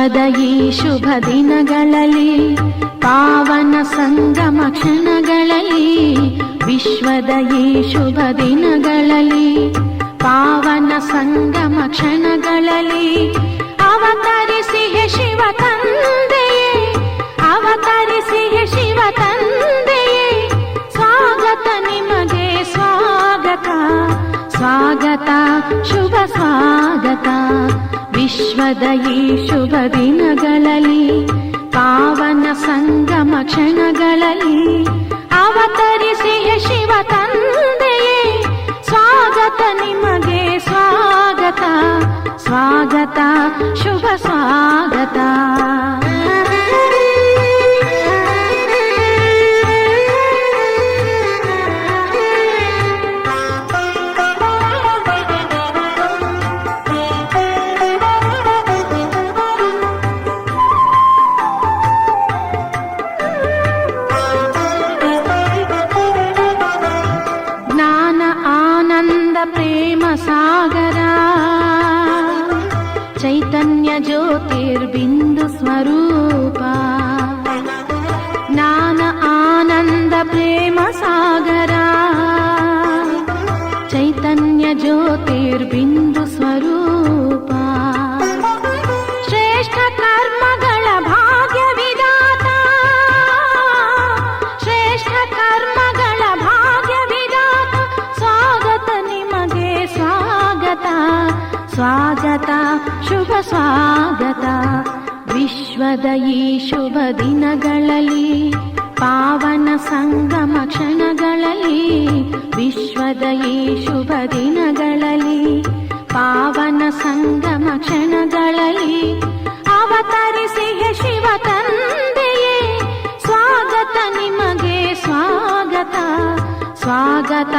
ವಿಶ್ವದ ಈ ಶುಭ ದಿನಗಳಲ್ಲಿ, ಪಾವನ ಸಂಗಮ ಕ್ಷಣಗಳಲ್ಲಿ, ವಿಶ್ವದ ಈ ಶುಭ ದಿನಗಳಲ್ಲಿ, ಪಾವನ ಸಂಗಮ ಕ್ಷಣಗಳಲ್ಲಿ. ಅವತರಿಸಿ ಶಿವ ತಂದೆಯೇ ಅವತರಿಸಿ ಶಿವ ತಂದೆಯೇ, ಸ್ವಾಗತ ನಿಮಗೆ ಸ್ವಾಗತ ಸ್ವಾಗತ, ಶುಭ ಸ್ವಾಗತ. ವಿಶ್ವದ ಈ ಶುಭ ದಿನಗಳಲ್ಲಿ ಪಾವನ ಸಂಗಮ ಕ್ಷಣಗಳಲ್ಲಿ ಅವತರಿಸಿ ಹೇ ಶಿವ ತಂದೆಯೇ ಸ್ವಾಗತ ನಿಮಗೆ ಸ್ವಾಗತ ಸ್ವಾಗತ ಶುಭ ಸ್ವಾಗತ ವಿಶ್ವದ ಈ ಶುಭ ದಿನಗಳಲ್ಲಿ, ಪಾವನ ಸಂಗಮ ಕ್ಷಣಗಳಲ್ಲಿ, ಅವತರಿಸಿ ಶಿವ ತಂದೆಯೇ, ಸ್ವಾಗತ ನಿಮಗೆ ಸ್ವಾಗತ ಸ್ವಾಗತ,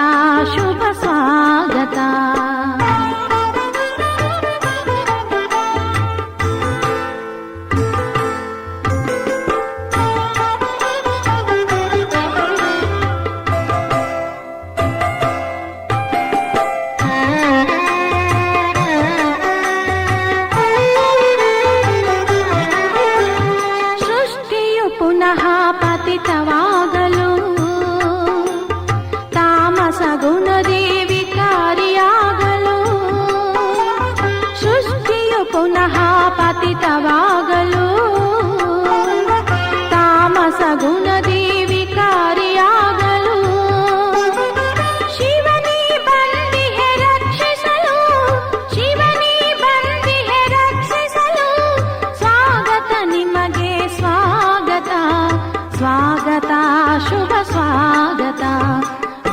ಶುಭ ಸ್ವಾಗತ.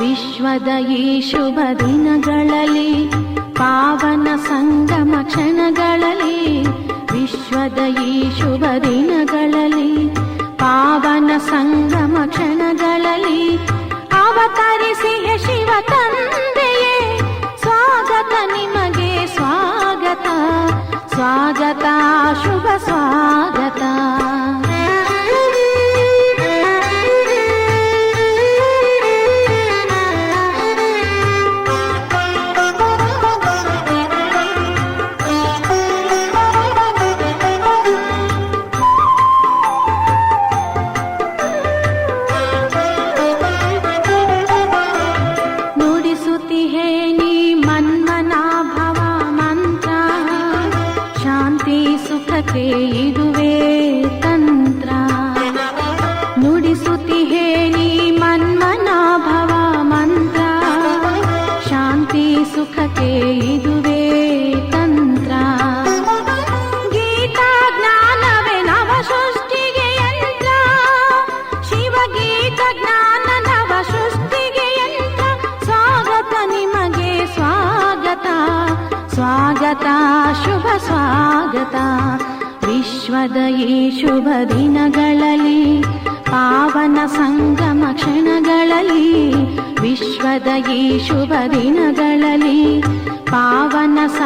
ವಿಶ್ವದ ಈ ಶುಭ ದಿನಗಳಲ್ಲಿ ಪಾವನ ಸಂಗಮ ಕ್ಷಣಗಳಲ್ಲಿ ವಿಶ್ವದ ಈ ಶುಭ ದಿನಗಳಲ್ಲಿ. ಪಾವನ ಸಂಗಮ ಕ್ಷಣಗಳಲ್ಲಿ ಅವತರಿಸಿ ಹೇ ಶಿವ ತಂದೆಯೇ ಸ್ವಾಗತ ನಿಮಗೆ ಸ್ವಾಗತ ಸ್ವಾಗತ ಶುಭ ಸ್ವಾಗತ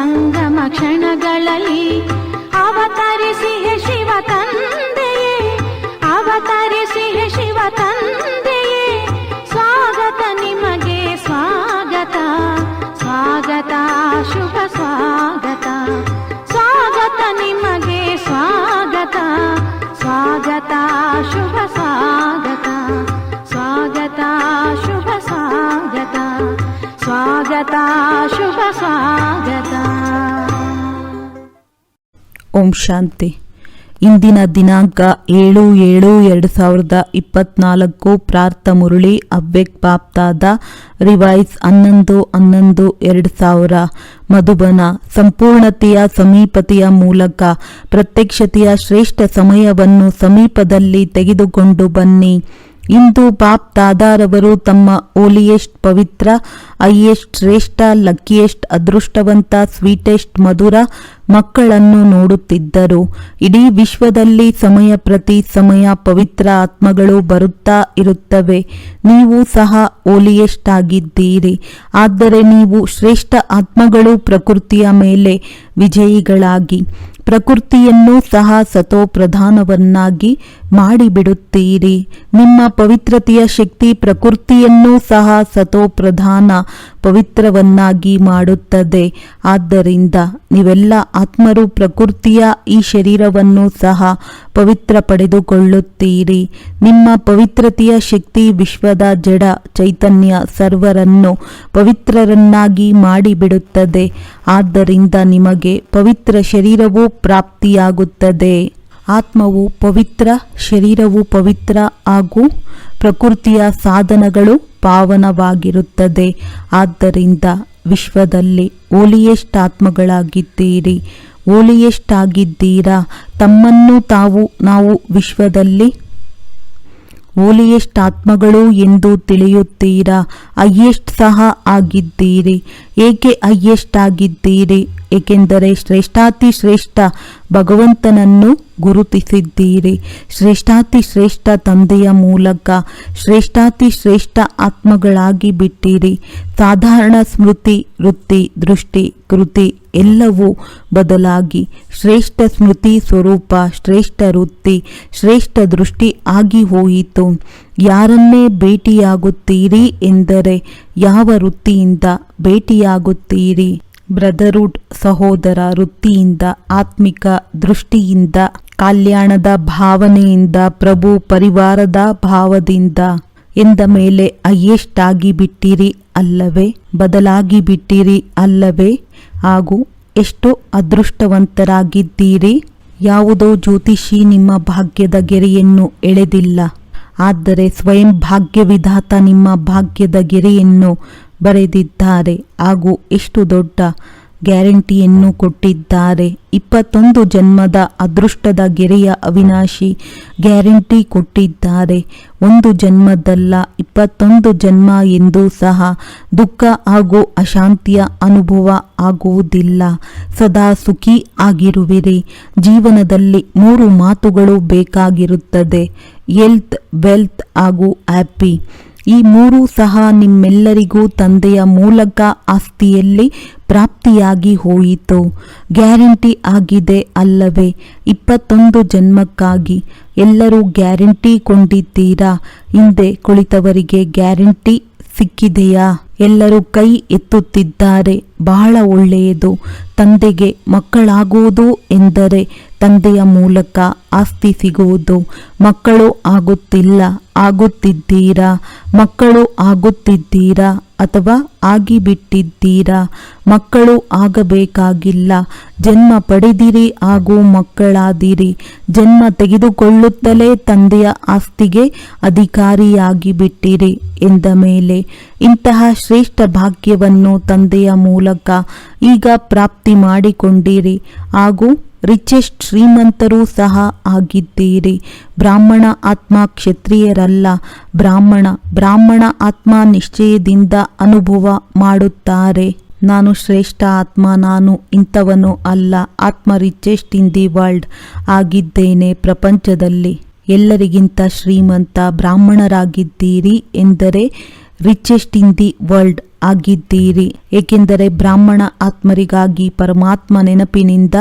ಸಂಗಮ ಕ್ಷಣಗಳಲ್ಲಿ ಶಾಂತಿ. ಇಂದಿನ ದಿನಾಂಕ ಏಳು ಏಳು ಎರಡು ಸಾವಿರದ ಇಪ್ಪತ್ನಾಲ್ಕು ಪ್ರಾರ್ಥ ಮುರಳಿ ಅವ್ಯಕ್ತ ಬಾಪ್ತಾದ ರಿವೈಸ್ ಹನ್ನೊಂದು ಹನ್ನೊಂದು ಎರಡು ಸಾವಿರ. ಮಧುಬನ ಸಂಪೂರ್ಣತೆಯ ಸಮೀಪತೆಯ ಮೂಲಕ ಪ್ರತ್ಯಕ್ಷತೆಯ ಶ್ರೇಷ್ಠ ಸಮಯವನ್ನು ಸಮೀಪದಲ್ಲಿ ತೆಗೆದುಕೊಂಡು ಬನ್ನಿ. ಇಂದು ಬಾಪ್ ದಾದಾರವರು ತಮ್ಮ ಓಲಿಯೆಸ್ಟ್ ಪವಿತ್ರ ಐಯೆಸ್ಟ್ ಶ್ರೇಷ್ಠ, ಲಕ್ಕಿಯೆಸ್ಟ್, ಅದೃಷ್ಟವಂತ, ಸ್ವೀಟೆಸ್ಟ್, ಮಧುರ ಮಕ್ಕಳನ್ನು ನೋಡುತ್ತಿದ್ದರು. ಇಡೀ ವಿಶ್ವದಲ್ಲಿ ಸಮಯ ಪ್ರತಿ ಸಮಯ ಪವಿತ್ರ ಆತ್ಮಗಳು ಬರುತ್ತಾ ಇರುತ್ತವೆ. ನೀವು ಸಹ ಓಲಿಯೆಸ್ಟ್ ಆಗಿದ್ದೀರಿ. ಆದರೆ ನೀವು ಶ್ರೇಷ್ಠ ಆತ್ಮಗಳು ಪ್ರಕೃತಿಯ ಮೇಲೆ ವಿಜಯಿಗಳಾಗಿ. ಪ್ರಕೃತಿಯನ್ನು ಸಹ ಸತೋಪ್ರಧಾನವನ್ನಾಗಿ ಮಾಡಿಬಿಡುತ್ತೀರಿ. ನಿಮ್ಮ ಪವಿತ್ರತೆಯ ಶಕ್ತಿ ಪ್ರಕೃತಿಯನ್ನು ಸಹ ಸತೋಪ್ರಧಾನ ಪವಿತ್ರವನ್ನಾಗಿ ಮಾಡುತ್ತದೆ. ಆದ್ದರಿಂದ ನೀವೆಲ್ಲ ಆತ್ಮರು ಪ್ರಕೃತಿಯ ಈ ಶರೀರವನ್ನು ಸಹ ಪವಿತ್ರ ಪಡೆದುಕೊಳ್ಳುತ್ತೀರಿ. ನಿಮ್ಮ ಪವಿತ್ರತೆಯ ಶಕ್ತಿ ವಿಶ್ವದ ಜಡ ಚೈತನ್ಯ ಸರ್ವರನ್ನು ಪವಿತ್ರರನ್ನಾಗಿ ಮಾಡಿಬಿಡುತ್ತದೆ. ಆದ್ದರಿಂದ ನಿಮಗೆ ಪವಿತ್ರ ಶರೀರವು ಪ್ರಾಪ್ತಿಯಾಗುತ್ತದೆ. ಆತ್ಮವು ಪವಿತ್ರ, ಶರೀರವು ಪವಿತ್ರ ಹಾಗೂ ಪ್ರಕೃತಿಯ ಸಾಧನಗಳು ಪಾವನವಾಗಿರುತ್ತದೆ. ಆದ್ದರಿಂದ ವಿಶ್ವದಲ್ಲಿ ಓಲಿಯೆಸ್ಟ್ ಆತ್ಮಗಳಾಗಿದ್ದೀರಿ ಓಲಿಯೆಸ್ಟ್ ಆಗಿದ್ದೀರಾ ತಮ್ಮನ್ನು ತಾವು, ನಾವು ವಿಶ್ವದಲ್ಲಿ ಓಲಿಯೆಸ್ಟ್ ಆತ್ಮಗಳು ಎಂದು ತಿಳಿಯುತ್ತೀರಾ? ಹೈಯೆಸ್ಟ್ ಸಹ ಆಗಿದ್ದೀರಿ. ಏಕೆ ಹೈಯೆಸ್ಟ್ ಆಗಿದ್ದೀರಿ ಏಕೆಂದರೆ ಶ್ರೇಷ್ಠಾತಿ ಶ್ರೇಷ್ಠ ಭಗವಂತನನ್ನು ಗುರುತಿಸಿದ್ದೀರಿ. ಶ್ರೇಷ್ಠಾತಿ ಶ್ರೇಷ್ಠ ತಂದೆಯ ಮೂಲಕ ಶ್ರೇಷ್ಠಾತಿ ಶ್ರೇಷ್ಠ ಆತ್ಮಗಳಾಗಿ ಬಿಟ್ಟಿರಿ. ಸಾಧಾರಣ ಸ್ಮೃತಿ, ವೃತ್ತಿ, ದೃಷ್ಟಿ, ಕೃತಿ ಎಲ್ಲವೂ ಬದಲಾಗಿ ಶ್ರೇಷ್ಠ ಸ್ಮೃತಿ ಸ್ವರೂಪ, ಶ್ರೇಷ್ಠ ವೃತ್ತಿ, ಶ್ರೇಷ್ಠ ದೃಷ್ಟಿ ಆಗಿ ಹೋಯಿತು. ಯಾರನ್ನೇ ಭೇಟಿಯಾಗುತ್ತೀರಿ ಎಂದರೆ ಯಾವ ವೃತ್ತಿಯಿಂದ ಭೇಟಿಯಾಗುತ್ತೀರಿ? ಬ್ರದರ್ಹುಡ್ ಸಹೋದರ ವೃತ್ತಿಯಿಂದ, ಆತ್ಮಿಕ ದೃಷ್ಟಿಯಿಂದ, ಕಲ್ಯಾಣದ ಭಾವನೆಯಿಂದ, ಪ್ರಭು ಪರಿವಾರದ ಭಾವದಿಂದ. ಎಂದ ಮೇಲೆ ಅಯ್ಯೆಷ್ಟಾಗಿ ಬಿಟ್ಟಿರಿ ಅಲ್ಲವೇ? ಬದಲಾಗಿ ಬಿಟ್ಟಿರಿ ಅಲ್ಲವೇ? ಹಾಗೂ ಎಷ್ಟು ಅದೃಷ್ಟವಂತರಾಗಿದ್ದೀರಿ? ಯಾವುದೋ ಜ್ಯೋತಿಷಿ ನಿಮ್ಮ ಭಾಗ್ಯದ ಗೆರೆಯನ್ನು ಎಳೆದಿಲ್ಲ. ಆದರೆ ಸ್ವಯಂ ಭಾಗ್ಯವಿಧಾತ ನಿಮ್ಮ ಭಾಗ್ಯದ ಗೆರೆಯನ್ನು ಬರೆದಿದ್ದಾರೆ ಹಾಗೂ ಎಷ್ಟು ದೊಡ್ಡ ಗ್ಯಾರಂಟಿಯನ್ನು ಕೊಟ್ಟಿದ್ದಾರೆ. ಇಪ್ಪತ್ತೊಂದು ಜನ್ಮದ ಅದೃಷ್ಟದ ಗೆರೆಯ ಅವಿನಾಶಿ ಗ್ಯಾರಂಟಿ ಕೊಟ್ಟಿದ್ದಾರೆ. ಒಂದು ಜನ್ಮದಲ್ಲ, ಇಪ್ಪತ್ತೊಂದು ಜನ್ಮ ಎಂದು ಸಹ ದುಃಖ ಹಾಗೂ ಅಶಾಂತಿಯ ಅನುಭವ ಆಗುವುದಿಲ್ಲ. ಸದಾ ಸುಖಿ ಆಗಿರುವಿರಿ. ಜೀವನದಲ್ಲಿ ಮೂರು ಮಾತುಗಳು ಬೇಕಾಗಿರುತ್ತದೆ. ಎಲ್ತ್ ವೆಲ್ತ್ ಹಾಗೂ ಹ್ಯಾಪಿ ಈ ಮೂರೂ ಸಹ ನಿಮ್ಮೆಲ್ಲರಿಗೂ ತಂದೆಯ ಮೂಲಕ ಆಸ್ತಿಯಲ್ಲಿ ಪ್ರಾಪ್ತಿಯಾಗಿ ಹೋಯಿತು. ಗ್ಯಾರಂಟಿ ಆಗಿದೆ ಅಲ್ಲವೇ? ಇಪ್ಪತ್ತೊಂದು ಜನ್ಮಕ್ಕಾಗಿ ಎಲ್ಲರೂ ಗ್ಯಾರಂಟಿ ಕೊಂಡಿದ್ದೀರಾ? ಹಿಂದೆ ಕುಳಿತವರಿಗೆ ಗ್ಯಾರಂಟಿ ಸಿಕ್ಕಿದೆಯಾ? ಎಲ್ಲರೂ ಕೈ ಎತ್ತುತ್ತಿದ್ದಾರೆ. ಬಹಳ ಒಳ್ಳೆಯದು. ತಂದೆಗೆ ಮಕ್ಕಳಾಗುವುದು ಎಂದರೆ ತಂದೆಯ ಮೂಲಕ ಆಸ್ತಿ ಸಿಗುವುದು. ಮಕ್ಕಳು ಆಗುತ್ತಿಲ್ಲ, ಆಗುತ್ತಿದ್ದೀರಾ? ಮಕ್ಕಳು ಆಗುತ್ತಿದ್ದೀರಾ ಅಥವಾ ಆಗಿಬಿಟ್ಟಿದ್ದೀರಾ? ಮಕ್ಕಳು ಆಗಬೇಕಾಗಿಲ್ಲ. ಜನ್ಮ ಪಡೆದಿರಿ, ಹಾಗೂ ಮಕ್ಕಳಾದಿರಿ. ಜನ್ಮ ತೆಗೆದುಕೊಳ್ಳುತ್ತಲೇ ತಂದೆಯ ಆಸ್ತಿಗೆ ಅಧಿಕಾರಿಯಾಗಿ ಬಿಟ್ಟಿರಿ ಎಂದ ಮೇಲೆ ಇಂತಹ ಶ್ರೇಷ್ಠ ಭಾಗ್ಯವನ್ನು ತಂದೆಯ ಮೂಲಕ ಈಗ ಪ್ರಾಪ್ತಿ ಮಾಡಿಕೊಂಡಿರಿ. ಹಾಗೂ ರಿಚೆಸ್ಟ್ ಶ್ರೀಮಂತರೂ ಸಹ ಆಗಿದ್ದೀರಿ ಬ್ರಾಹ್ಮಣ ಆತ್ಮ ಕ್ಷತ್ರಿಯರಲ್ಲ ಬ್ರಾಹ್ಮಣ ಬ್ರಾಹ್ಮಣ ಆತ್ಮ ನಿಶ್ಚಯದಿಂದ ಅನುಭವ ಮಾಡುತ್ತಾರೆ ನಾನು ಶ್ರೇಷ್ಠ ಆತ್ಮ ನಾನು ಇಂಥವನು ಅಲ್ಲ ಆತ್ಮ ರಿಚೆಸ್ಟ್ ಇನ್ ದಿ ವರ್ಲ್ಡ್ ಆಗಿದ್ದೇನೆ ಪ್ರಪಂಚದಲ್ಲಿ ಎಲ್ಲರಿಗಿಂತ ಶ್ರೀಮಂತ ಬ್ರಾಹ್ಮಣರಾಗಿದ್ದೀರಿ ಎಂದರೆ ರಿಚೆಸ್ಟ್ ಇನ್ ದಿ ವರ್ಲ್ಡ್ ಆಗಿದ್ದೀರಿ. ಏಕೆಂದರೆ ಬ್ರಾಹ್ಮಣ ಆತ್ಮರಿಗಾಗಿ ಪರಮಾತ್ಮ ನೆನಪಿನಿಂದ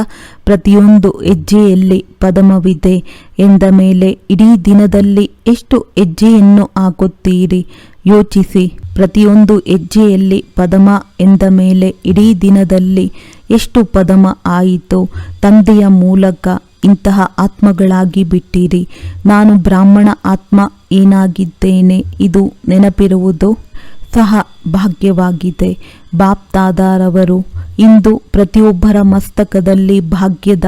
ಪ್ರತಿಯೊಂದು ಹೆಜ್ಜೆಯಲ್ಲಿ ಪದಮವಿದೆ. ಎಂದ ಮೇಲೆ ಇಡೀ ದಿನದಲ್ಲಿ ಎಷ್ಟು ಹೆಜ್ಜೆಯನ್ನು ಹಾಕುತ್ತೀರಿ? ಯೋಚಿಸಿ. ಪ್ರತಿಯೊಂದು ಹೆಜ್ಜೆಯಲ್ಲಿ ಪದಮ ಎಂದ ಮೇಲೆ ಇಡೀ ದಿನದಲ್ಲಿ ಎಷ್ಟು ಪದಮ ಆಯಿತು? ತಂದೆಯ ಮೂಲಕ ಇಂತಹ ಆತ್ಮಗಳಾಗಿ ಬಿಟ್ಟಿರಿ. ನಾನು ಬ್ರಾಹ್ಮಣ ಆತ್ಮ ಏನಾಗಿದ್ದೇನೆ? ಇದು ನೆನಪಿರುವುದು? ಸಹ ಭಾಗ್ಯವಾಗಿದೆ. ಬಾಪ್ತಾದಾರವರು, ಇಂದು ಪ್ರತಿಯೊಬ್ಬರ ಮಸ್ತಕದಲ್ಲಿ ಭಾಗ್ಯದ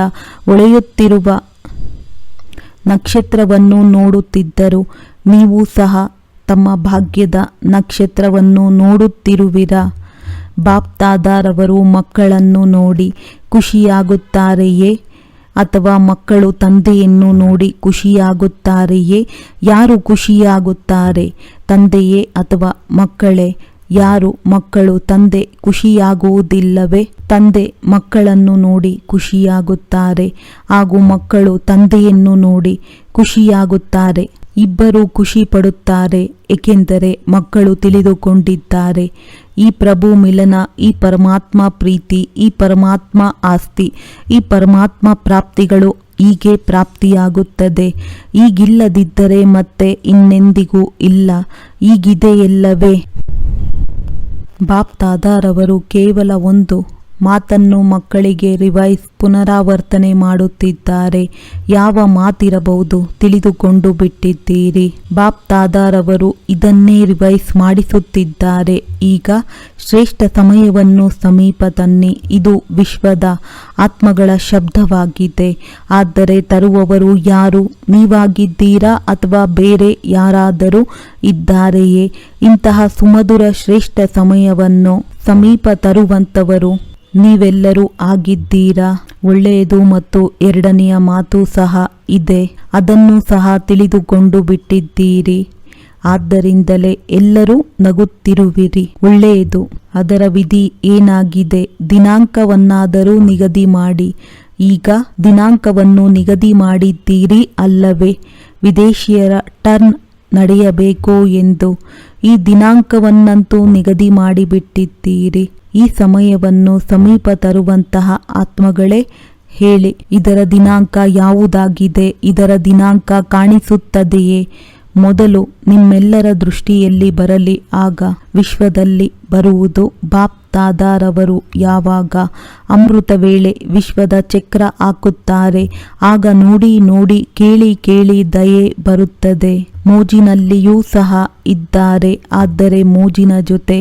ಒಳೆಯುತ್ತಿರುವ ನಕ್ಷತ್ರವನ್ನು ನೋಡುತ್ತಿದ್ದರು. ನೀವು ಸಹ ತಮ್ಮ ಭಾಗ್ಯದ ನಕ್ಷತ್ರವನ್ನು ನೋಡುತ್ತಿರುವಿರಾ? ಬಾಪ್ತಾದಾರವರು ಮಕ್ಕಳನ್ನು ನೋಡಿ ಖುಷಿಯಾಗುತ್ತಾರೆಯೇ? ಅಥವಾ ಮಕ್ಕಳು ತಂದೆಯನ್ನು ನೋಡಿ ಖುಷಿಯಾಗುತ್ತಾರೆಯೇ? ಯಾರು ಖುಷಿಯಾಗುತ್ತಾರೆ? ತಂದೆಯೇ ಅಥವಾ ಮಕ್ಕಳೇ? ಯಾರು ಮಕ್ಕಳು ತಂದೆ ಖುಷಿಯಾಗುವುದಿಲ್ಲವೇ? ತಂದೆ ಮಕ್ಕಳನ್ನು ನೋಡಿ ಖುಷಿಯಾಗುತ್ತಾರೆ ಹಾಗೂ ಮಕ್ಕಳು ತಂದೆಯನ್ನು ನೋಡಿ ಖುಷಿಯಾಗುತ್ತಾರೆ. ಇಬ್ಬರು ಖುಷಿ ಪಡುತ್ತಾರೆ, ಏಕೆಂದರೆ ಮಕ್ಕಳು ತಿಳಿದುಕೊಂಡಿದ್ದಾರೆ. ಈ ಪ್ರಭು ಮಿಲನ, ಈ ಪರಮಾತ್ಮ ಪ್ರೀತಿ, ಈ ಪರಮಾತ್ಮ ಆಸ್ತಿ, ಈ ಪರಮಾತ್ಮ ಪ್ರಾಪ್ತಿಗಳು ಹೀಗೆ ಪ್ರಾಪ್ತಿಯಾಗುತ್ತದೆ. ಈಗಿಲ್ಲದಿದ್ದರೆ ಮತ್ತೆ ಇನ್ನೆಂದಿಗೂ ಇಲ್ಲ. ಈಗಿದೆಯಲ್ಲವೇ? ಬಾಪ್ ದಾದಾರವರು ಕೇವಲ ಒಂದು ಮಾತನ್ನು ಮಕ್ಕಳಿಗೆ ರಿವೈಸ್ ಪುನರಾವರ್ತನೆ ಮಾಡುತ್ತಿದ್ದಾರೆ. ಯಾವ ಮಾತಿರಬಹುದು ತಿಳಿದುಕೊಂಡು ಬಿಟ್ಟಿದ್ದೀರಿ. ಬಾಪ್ ತಾದಾರವರು ಇದನ್ನೇ ರಿವೈಸ್ ಮಾಡಿಸುತ್ತಿದ್ದಾರೆ. ಈಗ ಶ್ರೇಷ್ಠ ಸಮಯವನ್ನು ಸಮೀಪ ತನ್ನಿ ಇದು ವಿಶ್ವದ ಆತ್ಮಗಳ ಶಬ್ದವಾಗಿದೆ. ಆದರೆ ತರುವವರು ಯಾರು? ನೀವಾಗಿದ್ದೀರಾ ಅಥವಾ ಬೇರೆ ಯಾರಾದರೂ ಇದ್ದಾರೆಯೇ? ಇಂತಹ ಸುಮಧುರ ಶ್ರೇಷ್ಠ ಸಮಯವನ್ನು ಸಮೀಪ ತರುವಂತವರು ನೀವೆಲ್ಲರೂ ಆಗಿದ್ದೀರಾ? ಒಳ್ಳೆಯದು ಮತ್ತು ಎರಡನೆಯ ಮಾತು ಸಹ ಇದೆ. ಅದನ್ನು ಸಹ ತಿಳಿದುಕೊಂಡು ಬಿಟ್ಟಿದ್ದೀರಿ. ಆದ್ದರಿಂದಲೇ ಎಲ್ಲರೂ ನಗುತ್ತಿರುವಿರಿ. ಒಳ್ಳೆಯದು. ಅದರ ವಿಧಿ ಏನಾಗಿದೆ? ದಿನಾಂಕವನ್ನಾದರೂ ನಿಗದಿ ಮಾಡಿ. ಈಗ ದಿನಾಂಕವನ್ನು ನಿಗದಿ ಮಾಡಿದ್ದೀರಿ ಅಲ್ಲವೇ? ವಿದೇಶಿಯರ ಟರ್ನ್ ನಡೆಯಬೇಕು ಎಂದು ಈ ದಿನಾಂಕವನ್ನಂತೂ ನಿಗದಿ ಮಾಡಿಬಿಟ್ಟಿದ್ದೀರಿ. ಈ ಸಮಯವನ್ನು ಸಮೀಪ ತರುವಂತಹ ಆತ್ಮಗಳೇ ಹೇಳಿ, ಇದರ ದಿನಾಂಕ ಯಾವುದಾಗಿದೆ, ಇದರ ದಿನಾಂಕ ಕಾಣಿಸುತ್ತದೆಯೇ? ಮೊದಲು ನಿಮ್ಮೆಲ್ಲರ ದೃಷ್ಟಿಯಲ್ಲಿ ಬರಲಿ, ಆಗ ವಿಶ್ವದಲ್ಲಿ ಬರುವುದು ಬಾಪ್ ದಾದಾರವರು ಯಾವಾಗ? ಅಮೃತ ವೇಳೆ ವಿಶ್ವದ ಚಕ್ರ ಹಾಕುತ್ತಾರೆ, ಆಗ ನೋಡಿ ನೋಡಿ ಕೇಳಿ ಕೇಳಿ ದಯೆ ಬರುತ್ತದೆ. ಮೋಜಿನಲ್ಲಿಯೂ ಸಹ ಇದ್ದಾರೆ. ಆದರೆ ಮೋಜಿನ ಜೊತೆ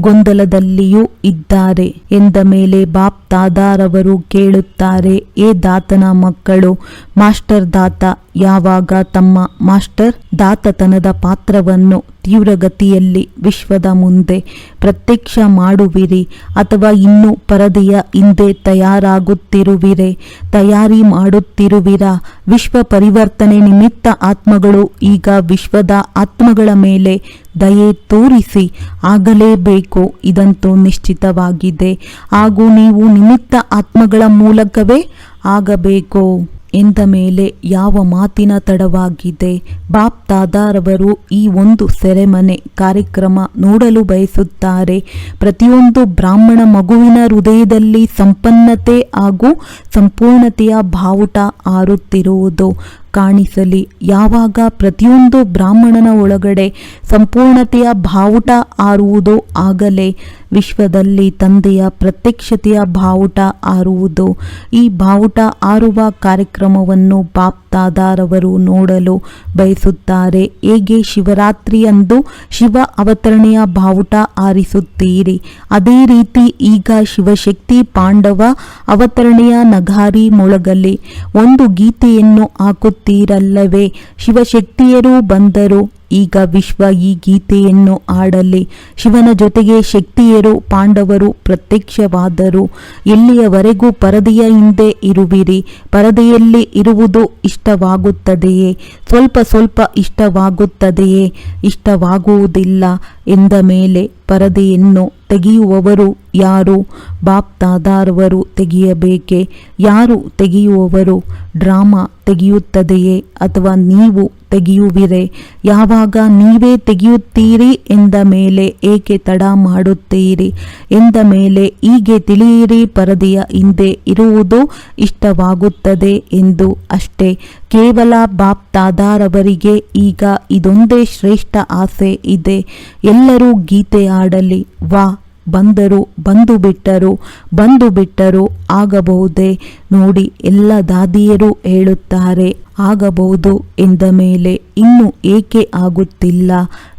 ಗೊಂದಲದಲ್ಲಿಯೂ ಇದ್ದಾರೆ ಎಂದ ಮೇಲೆ ಬಾಪ್ ದಾದಾರವರು ಕೇಳುತ್ತಾರೆ, ಏ ದಾತನ ಮಕ್ಕಳು, ಮಾಸ್ಟರ್ ದಾತ, ಯಾವಾಗ ತಮ್ಮ ಮಾಸ್ಟರ್ ದಾತತನದ ಪಾತ್ರವನ್ನು ತೀವ್ರಗತಿಯಲ್ಲಿ ವಿಶ್ವದ ಮುಂದೆ ಪ್ರತ್ಯಕ್ಷ ಮಾಡುವಿರಿ ಅಥವಾ ಇನ್ನೂ ಪರದೆಯ ಹಿಂದೆ ತಯಾರಾಗುತ್ತಿರುವಿರೆ, ತಯಾರಿ ಮಾಡುತ್ತಿರುವಿರಾ? ವಿಶ್ವ ಪರಿವರ್ತನೆ ನಿಮಿತ್ತ ಆತ್ಮಗಳು ಈಗ ವಿಶ್ವದ ಆತ್ಮಗಳ ಮೇಲೆ ದಯೆ ತೋರಿಸಿ ಆಗಲೇಬೇಕು. ಇದಂತೂ ನಿಶ್ಚಿತವಾಗಿದೆ. ಹಾಗೂ ನೀವು ನಿಮಿತ್ತ ಆತ್ಮಗಳ ಮೂಲಕವೇ ಆಗಬೇಕು ಎಂದ ಮೇಲೆ ಯಾವ ಮಾತಿನ ತಡವಾಗಿದೆ. ಬಾಪ್ ದಾದಾರವರು ಈ ಒಂದು ಸೆರೆಮನೆ ಕಾರ್ಯಕ್ರಮ ನೋಡಲು ಬಯಸುತ್ತಾರೆ. ಪ್ರತಿಯೊಂದು ಬ್ರಾಹ್ಮಣ ಮಗುವಿನ ಹೃದಯದಲ್ಲಿ ಸಂಪನ್ನತೆ ಹಾಗೂ ಸಂಪೂರ್ಣತೆಯ ಬಾವುಟ ಆರುತ್ತಿರುವುದು ಕಾಣಿಸಲಿ. ಯಾವಾಗ ಪ್ರತಿಯೊಂದು ಬ್ರಾಹ್ಮಣನ ಒಳಗಡೆ ಸಂಪೂರ್ಣತೆಯ ಬಾವುಟ ಆರುವುದೋ ಆಗಲೇ ವಿಶ್ವದಲ್ಲಿ ತಂದೆಯ ಪ್ರತ್ಯಕ್ಷತೆಯ ಬಾವುಟ ಆರುವುದು. ಈ ಬಾವುಟ ಆರುವ ಕಾರ್ಯಕ್ರಮವನ್ನು ಬಾಪ್ ದಾದಾರವರು ನೋಡಲು ಬಯಸುತ್ತಾರೆ. ಹೇಗೆ ಶಿವರಾತ್ರಿಯಂದು ಶಿವ ಅವತರಣೆಯ ಬಾವುಟ ಆರಿಸುತ್ತೀರಿ? ಅದೇ ರೀತಿ ಈಗ ಶಿವಶಕ್ತಿ ಪಾಂಡವ ಅವತರಣೆಯ ನಗಾರಿ ಮೊಳಗಲಿ ಒಂದು ಗೀತೆಯನ್ನು ಹಾಕುತ್ತೀರಲ್ಲವೇ? ಶಿವಶಕ್ತಿಯರು ಬಂದರು. ಈಗ ವಿಶ್ವ ಈ ಗೀತೆಯನ್ನು ಆಡಲಿ ಶಿವನ ಜೊತೆಗೆ ಶಕ್ತಿಯರು, ಪಾಂಡವರು, ಪ್ರತ್ಯಕ್ಷವಾದರು. ಎಲ್ಲಿಯವರೆಗೂ ಪರದೆಯ ಹಿಂದೆ ಇರುವಿರಿ? ಪರದೆಯಲ್ಲಿ ಇರುವುದು ಇಷ್ಟವಾಗುತ್ತದೆಯೇ? ಸ್ವಲ್ಪ ಸ್ವಲ್ಪ ಇಷ್ಟವಾಗುತ್ತದೆಯೇ? ಇಷ್ಟವಾಗುವುದಿಲ್ಲ ಎಂದ ಮೇಲೆ ಪರದೆಯನ್ನು ತೆಗೆಯುವವರು ಯಾರು? ಬಾಪ್ತಾದಾರವರು ತೆಗೆಯಬೇಕೆ? ಯಾರು ತೆಗೆಯುವವರು? ಡ್ರಾಮಾ ತೆಗೆಯುತ್ತದೆಯೇ ಅಥವಾ ನೀವು ತೆಗೆಯುವಿರೆ? ಯಾವಾಗ ನೀವೇ ತೆಗೆಯುತ್ತೀರಿ ಎಂದ ಮೇಲೆ ಏಕೆ ತಡ ಮಾಡುತ್ತೀರಿ? ಎಂದ ಮೇಲೆ ಹೀಗೆ ತಿಳಿಯಿರಿ ಪರದೆಯ ಹಿಂದೆ ಇರುವುದು ಇಷ್ಟವಾಗುತ್ತದೆ ಎಂದು ಅಷ್ಟೇ. ಕೇವಲ ಬಾಪ್ತಾದಾರವರಿಗೆ ಈಗ ಇದೊಂದೇ ಶ್ರೇಷ್ಠ ಆಸೆ ಇದೆ. ಎಲ್ಲರೂ ಗೀತೆ ಆಡಲಿ ವಾ ಬಂದರು, ಬಂದು ಬಿಟ್ಟರು ಬಂದು ಬಿಟ್ಟರು ಆಗಬಹುದೇ? ನೋಡಿ, ಎಲ್ಲ ದಾದಿಯರು ಹೇಳುತ್ತಾರೆ, ಆಗಬಹುದು ಎಂದ ಮೇಲೆ ಇನ್ನು ಏಕೆ ಆಗುತ್ತಿಲ್ಲ?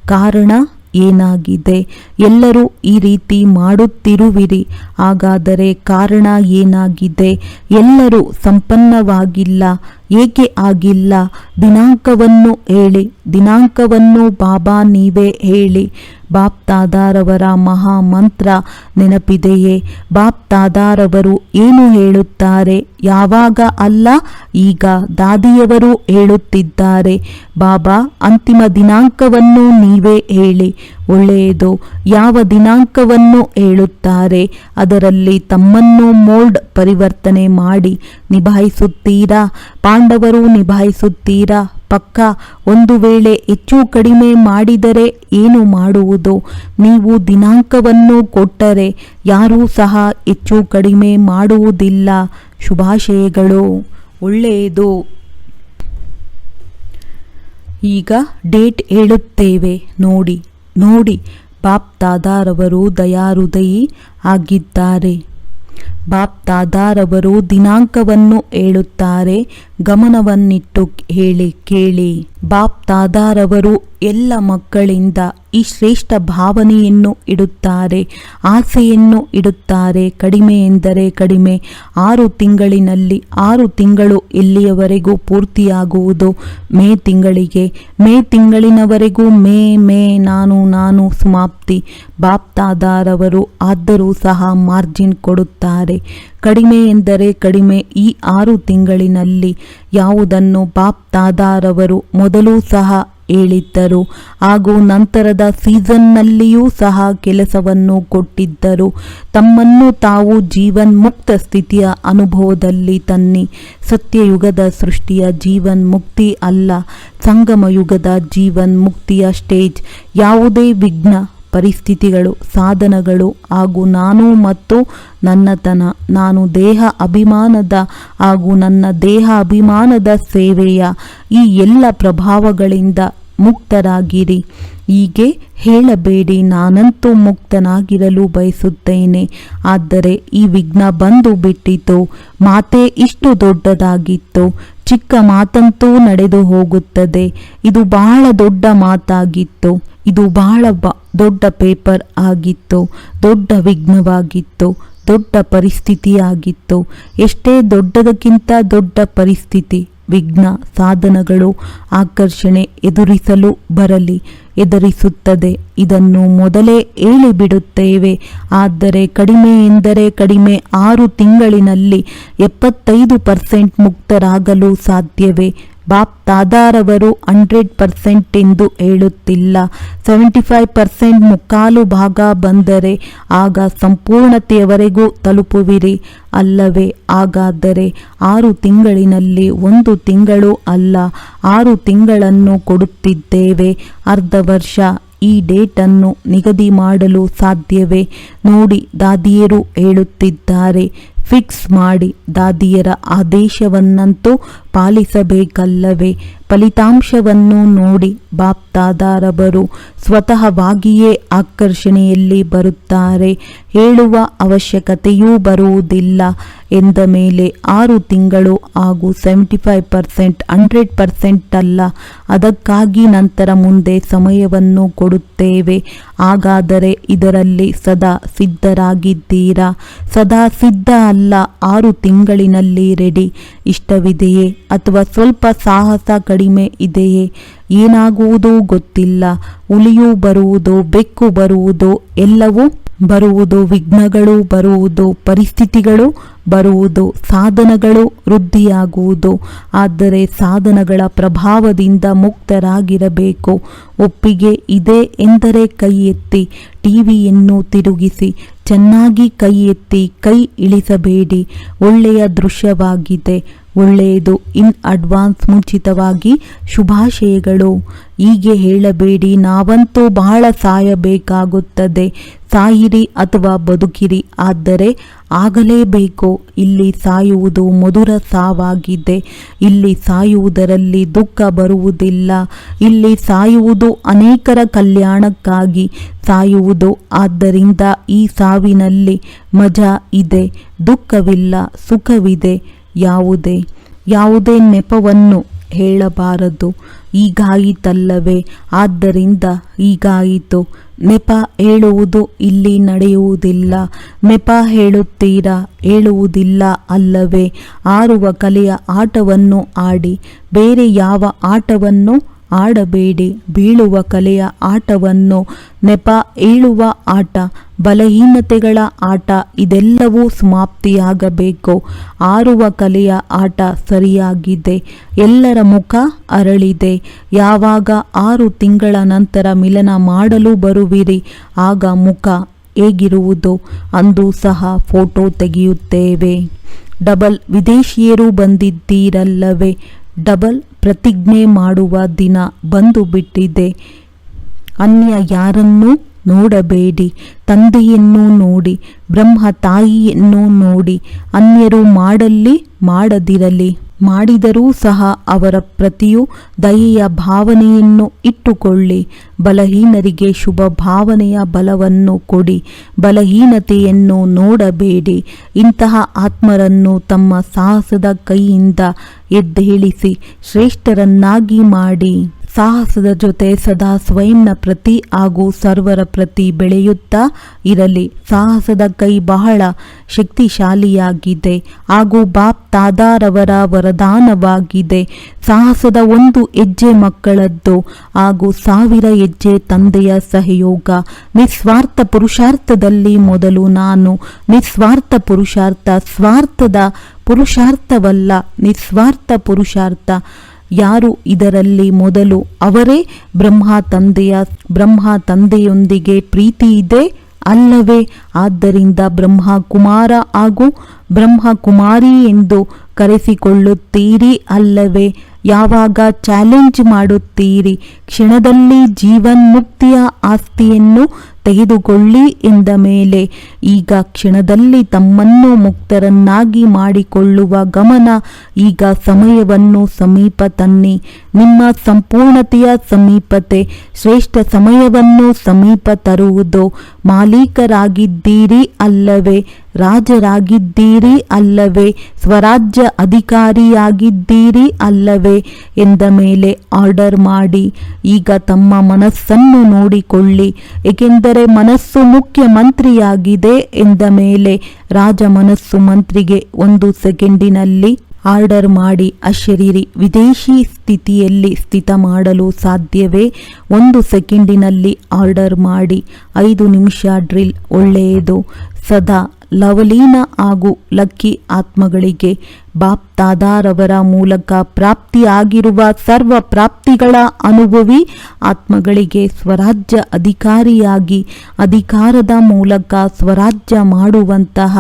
ಕಾರಣ ಏನಾಗಿದೆ? ಎಲ್ಲರೂ ಈ ರೀತಿ ಮಾಡುತ್ತಿರುವಿರಿ, ಹಾಗಾದರೆ ಕಾರಣ ಏನಾಗಿದೆ? ಎಲ್ಲರೂ ಸಂಪನ್ನವಾಗಿಲ್ಲ, ಏಕೆ ಆಗಿಲ್ಲ? ದಿನಾಂಕವನ್ನು ಹೇಳಿ, ದಿನಾಂಕವನ್ನು ಬಾಬಾ ನೀವೇ ಹೇಳಿ ಬಾಪ್ ಮಹಾಮಂತ್ರ ಮಹಾ ಮಂತ್ರ ನೆನಪಿದೆಯೇ? ಬಾಪ್ತಾದಾರವರು ಏನು ಹೇಳುತ್ತಾರೆ? ಯಾವಾಗ ಅಲ್ಲ? ಈಗ ದಾದಿಯವರು ಹೇಳುತ್ತಿದ್ದಾರೆ. ಬಾಬಾ, ಅಂತಿಮ ದಿನಾಂಕವನ್ನು ನೀವೇ ಹೇಳಿ. ಒಳ್ಳೆಯದು, ಯಾವ ದಿನಾಂಕವನ್ನು ಹೇಳುತ್ತಾರೆ? ಅದರಲ್ಲಿ ತಮ್ಮನ್ನು ಮೋಲ್ಡ್ ಪರಿವರ್ತನೆ ಮಾಡಿ ನಿಭಾಯಿಸುತ್ತೀರಾ? ಪಾಂಡವರು ನಿಭಾಯಿಸುತ್ತೀರಾ? ಪಕ್ಕ ಒಂದು ವೇಳೆ ಹೆಚ್ಚು ಕಡಿಮೆ ಮಾಡಿದರೆ ಏನು ಮಾಡುವುದು? ನೀವು ದಿನಾಂಕವನ್ನು ಕೊಟ್ಟರೆ ಯಾರೂ ಸಹ ಹೆಚ್ಚು ಕಡಿಮೆ ಮಾಡುವುದಿಲ್ಲ. ಶುಭಾಶಯಗಳು. ಒಳ್ಳೆಯದು. ಈಗ ಡೇಟ್ ಹೇಳುತ್ತೇವೆ. ನೋಡಿ ನೋಡಿ. ಬಾಪ್ ದಾದಾರವರು ದಯಾಹೃದಯಿ ಆಗಿದ್ದಾರೆ. ಬಾಪ್ ದಾದಾರವರು ದಿನಾಂಕವನ್ನು ಹೇಳುತ್ತಾರೆ. ಗಮನವನ್ನಿಟ್ಟು ಹೇಳಿ, ಕೇಳಿ. ಬಾಪ್ ದಾದಾರವರು ಎಲ್ಲ ಮಕ್ಕಳಿಂದ ಈ ಶ್ರೇಷ್ಠ ಭಾವನೆಯನ್ನು ಇಡುತ್ತಾರೆ, ಆಸೆಯನ್ನು ಇಡುತ್ತಾರೆ. ಕಡಿಮೆ ಎಂದರೆ ಕಡಿಮೆ. ಆರು ತಿಂಗಳಿನಲ್ಲಿ ಆರು ತಿಂಗಳು ಇಲ್ಲಿಯವರೆಗೂ ಪೂರ್ತಿಯಾಗುವುದು ಮೇ ತಿಂಗಳಿಗೆ. ಮೇ ತಿಂಗಳಿನವರೆಗೂ ಮೇ ಮೇ, ನಾನು ನಾನು ಸಮಾಪ್ತಿ. ಬಾಪ್ತಾದಾರವರು ಆದರೂ ಸಹ ಮಾರ್ಜಿನ್ ಕೊಡುತ್ತಾರೆ. ಕಡಿಮೆ ಎಂದರೆ ಕಡಿಮೆ ಈ ಆರು ತಿಂಗಳಿನಲ್ಲಿ ಯಾವುದನ್ನು ಬಾಪ್ ತಾದಾರವರು ಮೊದಲು ಸಹ ಹೇಳಿದ್ದರು. ಹಾಗೂ ನಂತರದ ಸೀಸನ್ನಲ್ಲಿಯೂ ಸಹ ಕೆಲಸವನ್ನು ಕೊಟ್ಟಿದ್ದರು. ತಮ್ಮನ್ನು ತಾವು ಜೀವನ್ ಮುಕ್ತ ಸ್ಥಿತಿಯ ಅನುಭವದಲ್ಲಿ ತನ್ನಿ. ಸತ್ಯಯುಗದ ಸೃಷ್ಟಿಯ ಜೀವನ್ ಮುಕ್ತಿ ಅಲ್ಲ ಸಂಗಮ ಯುಗದ ಜೀವನ್ ಮುಕ್ತಿಯ ಸ್ಟೇಜ್. ಯಾವುದೇ ವಿಘ್ನ ಪರಿಸ್ಥಿತಿಗಳು, ಸಾಧನಗಳು ಹಾಗೂ ನಾನು ಮತ್ತು ನನ್ನತನ, ನಾನು ದೇಹ ಅಭಿಮಾನದ ಹಾಗೂ ನನ್ನ ದೇಹ ಅಭಿಮಾನದ ಸೇವೆಯ ಈ ಎಲ್ಲ ಪ್ರಭಾವಗಳಿಂದ ಮುಕ್ತರಾಗಿರಿ. ಹೀಗೆ ಹೇಳಬೇಡಿ, ನಾನಂತೂ ಮುಕ್ತನಾಗಿರಲು ಬಯಸುತ್ತೇನೆ. ಆದರೆ ಈ ವಿಘ್ನ ಬಂದು ಬಿಟ್ಟಿತು, ಮಾತೆ ಇಷ್ಟು ದೊಡ್ಡದಾಗಿತ್ತು. ಚಿಕ್ಕ ಮಾತಂತೂ ನಡೆದು ಹೋಗುತ್ತದೆ. ಇದು ಬಹಳ ದೊಡ್ಡ ಮಾತಾಗಿತ್ತು. ಇದು ಬಹಳ ದೊಡ್ಡ ಪೇಪರ್ ಆಗಿತ್ತು. ದೊಡ್ಡ ವಿಘ್ನವಾಗಿತ್ತು. ದೊಡ್ಡ ಪರಿಸ್ಥಿತಿಯಾಗಿತ್ತು. ಎಷ್ಟೇ ದೊಡ್ಡದಕ್ಕಿಂತ ದೊಡ್ಡ ಪರಿಸ್ಥಿತಿ. ವಿಘ್ನ ಸಾಧನಗಳು ಆಕರ್ಷಣೆ ಎದುರಿಸಲು ಬರಲಿ, ಎದುರಿಸುತ್ತದೆ. ಇದನ್ನು ಮೊದಲೇ ಹೇಳಿಬಿಡುತ್ತೇವೆ. ಆದರೆ ಕಡಿಮೆ ಎಂದರೆ ಕಡಿಮೆ ಆರು ತಿಂಗಳಿನಲ್ಲಿ ಎಪ್ಪತ್ತೈದು ಪರ್ಸೆಂಟ್ ಮುಕ್ತರಾಗಲು ಸಾಧ್ಯವೇ? ಬಾಪ್ ದಾದಾರವರು ಹಂಡ್ರೆಡ್ ಪರ್ಸೆಂಟ್ ಎಂದು ಹೇಳುತ್ತಿಲ್ಲ. ಸೆವೆಂಟಿ ಫೈವ್ ಪರ್ಸೆಂಟ್ ಮುಕ್ಕಾಲು ಭಾಗ ಬಂದರೆ ಆಗ ಸಂಪೂರ್ಣತೆಯವರೆಗೂ ತಲುಪುವಿರಿ. ಅಲ್ಲವೇ, ಹಾಗಾದರೆ ಆರು ತಿಂಗಳಿನಲ್ಲಿ ಒಂದು ತಿಂಗಳು ಅಲ್ಲ, ಆರು ತಿಂಗಳನ್ನು ಕೊಡುತ್ತಿದ್ದೇವೆ. ಅರ್ಧ ವರ್ಷ ಈ ಡೇಟನ್ನು ನಿಗದಿ ಮಾಡಲು ಸಾಧ್ಯವೇ? ನೋಡಿ, ದಾದಿಯರು ಹೇಳುತ್ತಿದ್ದಾರೆ. ಫಿಕ್ಸ್ ಮಾಡಿ ದಾದಿಯರ ಆದೇಶವನ್ನಂತೂ ಪಾಲಿಸಬೇಕಲ್ಲವೇ? ಫಲಿತಾಂಶವನ್ನು ನೋಡಿ ಬಾಪ್ತಾದಾರವರು ಸ್ವತಃವಾಗಿಯೇ ಆಕರ್ಷಣೆಯಲ್ಲಿ ಬರುತ್ತಾರೆ. ಹೇಳುವ ಅವಶ್ಯಕತೆಯೂ ಬರುವುದಿಲ್ಲ ಎಂದ ಮೇಲೆ ಆರು ತಿಂಗಳು ಹಾಗೂ seventy five percent, hundred percent ಅಲ್ಲ. ಅದಕ್ಕಾಗಿ ನಂತರ ಮುಂದೆ ಸಮಯವನ್ನು ಕೊಡುತ್ತೇವೆ. ಹಾಗಾದರೆ ಇದರಲ್ಲಿ ಸದಾ ಸಿದ್ಧರಾಗಿದ್ದೀರಾ? ಸದಾ ಸಿದ್ಧ ಅಲ್ಲ, ಆರು ತಿಂಗಳಿನಲ್ಲಿ ರೆಡಿ. ಇಷ್ಟವಿದೆಯೇ ಅಥವಾ ಸ್ವಲ್ಪ ಸಾಹಸ ಕಡಿಮೆ ಇದೆಯೇ? ಏನಾಗುವುದೋ ಗೊತ್ತಿಲ್ಲ. ಹುಲಿಯು ಬರುವುದೋ, ಬೆಕ್ಕು ಬರುವುದೋ, ಎಲ್ಲವೂ ಬರುವುದು, ವಿಘ್ನಗಳು ಬರುವುದು, ಪರಿಸ್ಥಿತಿಗಳು ಬರುವುದು, ಸಾಧನಗಳು ವೃದ್ಧಿಯಾಗುವುದು, ಆದರೆ ಸಾಧನಗಳ ಪ್ರಭಾವದಿಂದ ಮುಕ್ತರಾಗಿರಬೇಕು. ಒಪ್ಪಿಗೆ ಇದೆ ಎಂದರೆ ಕೈ ಎತ್ತಿ ಟಿವಿಯನ್ನು ತಿರುಗಿಸಿ ಚೆನ್ನಾಗಿ ಕೈ ಎತ್ತಿ ಕೈ ಇಳಿಸಬೇಡಿ. ಒಳ್ಳೆಯ ದೃಶ್ಯವಾಗಿದೆ. ಒಳ್ಳೆಯದು. ಇನ್ ಅಡ್ವಾನ್ಸ್ ಮುಂಚಿತವಾಗಿ ಶುಭಾಶಯಗಳು. ಹೀಗೆ ಹೇಳಬೇಡಿ, ನಾವಂತೂ ಬಹಳ ಸಾಯಬೇಕಾಗುತ್ತದೆ. ಸಾಯಿರಿ ಅಥವಾ ಬದುಕಿರಿ, ಆದರೆ ಆಗಲೇಬೇಕು. ಇಲ್ಲಿ ಸಾಯುವುದು ಮಧುರ ಸಾವಾಗಿದೆ. ಇಲ್ಲಿ ಸಾಯುವುದರಲ್ಲಿ ದುಃಖ ಬರುವುದಿಲ್ಲ. ಇಲ್ಲಿ ಸಾಯುವುದು ಅನೇಕರ ಕಲ್ಯಾಣಕ್ಕಾಗಿ ಸಾಯುವುದು. ಆದ್ದರಿಂದ ಈ ಸಾವಿನಲ್ಲಿ ಮಜಾ ಇದೆ, ದುಃಖವಿಲ್ಲ, ಸುಖವಿದೆ. ಯಾವುದೇ ಯಾವುದೇ ನೆಪವನ್ನು ಹೇಳಬಾರದು. ಈಗಾಯಿತಲ್ಲವೇ ಆದ್ದರಿಂದ ಈಗಾಯಿತು ನೆಪ ಹೇಳುವುದು ಇಲ್ಲಿ ನಡೆಯುವುದಿಲ್ಲ. ನೆಪ ಹೇಳುತ್ತೀರಾ? ಹೇಳುವುದಿಲ್ಲ ಅಲ್ಲವೇ? ಆರುವ ಕಲೆಯ ಆಟವನ್ನು ಆಡಿ. ಬೇರೆ ಯಾವ ಆಟವನ್ನು ಆಡಬೇಡಿ. ಬೀಳುವ ಕಲೆಯ ಆಟವನ್ನು ನೆಪ ಏಳುವ ಆಟ. ಬಲಹೀನತೆಗಳ ಆಟ ಇದೆಲ್ಲವೂ ಸಮಾಪ್ತಿಯಾಗಬೇಕು. ಆರುವ ಕಲೆಯ ಆಟ ಸರಿಯಾಗಿದೆ. ಎಲ್ಲರ ಮುಖ ಅರಳಿದೆ. ಯಾವಾಗ ಆರು ತಿಂಗಳ ನಂತರ ಮಿಲನ ಮಾಡಲು ಬರುವಿರಿ, ಆಗ ಮುಖ ಹೇಗಿರುವುದು ಅಂದು ಸಹ ಫೋಟೋ ತೆಗೆಯುತ್ತೇವೆ. ಡಬಲ್ ವಿದೇಶಿಯರು ಬಂದಿದ್ದೀರಲ್ಲವೇ, ಡಬಲ್ ಪ್ರತಿಜ್ಞೆ ಮಾಡುವ ದಿನ ಬಂದು ಬಿಟ್ಟಿದೆ ಅನ್ಯ ಯಾರನ್ನೂ ನೋಡಬೇಡಿ, ತಂದೆಯನ್ನು ನೋಡಿ, ಬ್ರಹ್ಮ ತಾಯಿಯನ್ನು ನೋಡಿ, ಅನ್ಯರು ಮಾಡಲ್ಲಿ ಮಾಡದಿರಲಿ. ಮಾಡಿದರೂ ಸಹ ಅವರ ಪ್ರತಿಯು ದಯೆಯ ಭಾವನೆಯನ್ನು ಇಟ್ಟುಕೊಳ್ಳಿ. ಬಲಹೀನರಿಗೆ ಶುಭ ಭಾವನೆಯ ಬಲವನ್ನು ಕೊಡಿ, ಬಲಹೀನತೆಯನ್ನು ನೋಡಬೇಡಿ. ಇಂತಹ ಆತ್ಮರನ್ನು ತಮ್ಮ ಸಾಹಸದ ಕೈಯಿಂದ ಎದ್ದೇಳಿಸಿ, ಶ್ರೇಷ್ಠರನ್ನಾಗಿ ಮಾಡಿ. ಸಾಹಸದ ಜೊತೆ ಸದಾ ಸ್ವಯಂನ ಪ್ರತಿ ಹಾಗೂ ಸರ್ವರ ಪ್ರತಿ ಬೆಳೆಯುತ್ತಾ ಇರಲಿ. ಸಾಹಸದ ಕೈ ಬಹಳ ಶಕ್ತಿಶಾಲಿಯಾಗಿದೆ ಹಾಗೂ ಬಾಪ್ ತಾದಾರವರ ವರದಾನವಾಗಿದೆ. ಸಾಹಸದ ಒಂದು ಹೆಜ್ಜೆ ಮಕ್ಕಳದ್ದು ಹಾಗೂ ಸಾವಿರ ಹೆಜ್ಜೆ ತಂದೆಯ ಸಹಯೋಗ. ನಿಸ್ವಾರ್ಥ ಪುರುಷಾರ್ಥದಲ್ಲಿ ಮೊದಲು ನಾನು. ನಿಸ್ವಾರ್ಥ ಪುರುಷಾರ್ಥ, ಸ್ವಾರ್ಥದ ಪುರುಷಾರ್ಥವಲ್ಲ, ನಿಸ್ವಾರ್ಥ ಪುರುಷಾರ್ಥ. ಯಾರು ಇದರಲ್ಲಿ ಮೊದಲು? ಅವರೇ ಬ್ರಹ್ಮ ತಂದೆಯ, ಬ್ರಹ್ಮ ತಂದೆಯೊಂದಿಗೆ ಪ್ರೀತಿ ಇದೆ ಅಲ್ಲವೇ? ಆದ್ದರಿಂದ ಬ್ರಹ್ಮ ಕುಮಾರ ಹಾಗೂ ಬ್ರಹ್ಮ ಕುಮಾರಿ ಎಂದು ಕರೆಸಿಕೊಳ್ಳುತ್ತೀರಿ ಅಲ್ಲವೇ? ಯಾವಾಗ ಚಾಲೆಂಜ್ ಮಾಡುತ್ತೀರಿ? ಕ್ಷಣದಲ್ಲಿ ಜೀವನ್ಮುಕ್ತಿಯ ಆಸ್ತಿಯನ್ನು ತೆಗೆದುಕೊಳ್ಳಿ ಎಂದ ಮೇಲೆ ಈಗ ಕ್ಷಣದಲ್ಲಿ ತಮ್ಮನ್ನು ಮುಕ್ತರನ್ನಾಗಿ ಮಾಡಿಕೊಳ್ಳುವ ಗಮನ ಈಗ ಸಮಯವನ್ನು ಸಮೀಪ ತನ್ನಿ. ನಿಮ್ಮ ಸಂಪೂರ್ಣತೆಯ ಸಮೀಪತೆ, ಶ್ರೇಷ್ಠ ಸಮಯವನ್ನು ಸಮೀಪ ತರುವುದು. ಮಾಲೀಕರಾಗಿದ್ದೀರಿ ಅಲ್ಲವೇ, ರಾಜರಾಗಿದ್ದೀರಿ ಅಲ್ಲವೇ, ಸ್ವರಾಜ್ಯ ಅಧಿಕಾರಿಯಾಗಿದ್ದೀರಿ ಅಲ್ಲವೇ ಎಂದ ಮೇಲೆ ಆರ್ಡರ್ ಮಾಡಿ. ಈಗ ತಮ್ಮ ಮನಸ್ಸನ್ನು ನೋಡಿಕೊಳ್ಳಿ. ಏಕೆಂದರೆ ಮನಸ್ಸು ಮುಖ್ಯಮಂತ್ರಿಯಾಗಿದೆ ಎಂದ ಮೇಲೆ ರಾಜ ಮನಸ್ಸು ಮಂತ್ರಿಗೆ ಒಂದು ಸೆಕೆಂಡಿನಲ್ಲಿ ಆರ್ಡರ್ ಮಾಡಿ ಅಶರೀರಿ ವಿದೇಶಿ ಸ್ಥಿತಿಯಲ್ಲಿ ಸ್ಥಿತ ಮಾಡಲು ಸಾಧ್ಯವೇ? ಒಂದು ಸೆಕೆಂಡಿನಲ್ಲಿ ಆರ್ಡರ್ ಮಾಡಿ ಐದು ನಿಮಿಷ ಡ್ರಿಲ್ ಒಳ್ಳೆಯದು. ಸದಾ ಲವಲೀನ ಹಾಗೂ ಲಕ್ಕಿ ಆತ್ಮಗಳಿಗೆ ಬಾಪ್ ದಾದಾರವರ ಮೂಲಕ ಪ್ರಾಪ್ತಿಯಾಗಿರುವ ಸರ್ವ ಪ್ರಾಪ್ತಿಗಳ ಅನುಭವಿ ಆತ್ಮಗಳಿಗೆ ಸ್ವರಾಜ್ಯ ಅಧಿಕಾರಿಯಾಗಿ ಅಧಿಕಾರದ ಮೂಲಕ ಸ್ವರಾಜ್ಯ ಮಾಡುವಂತಹ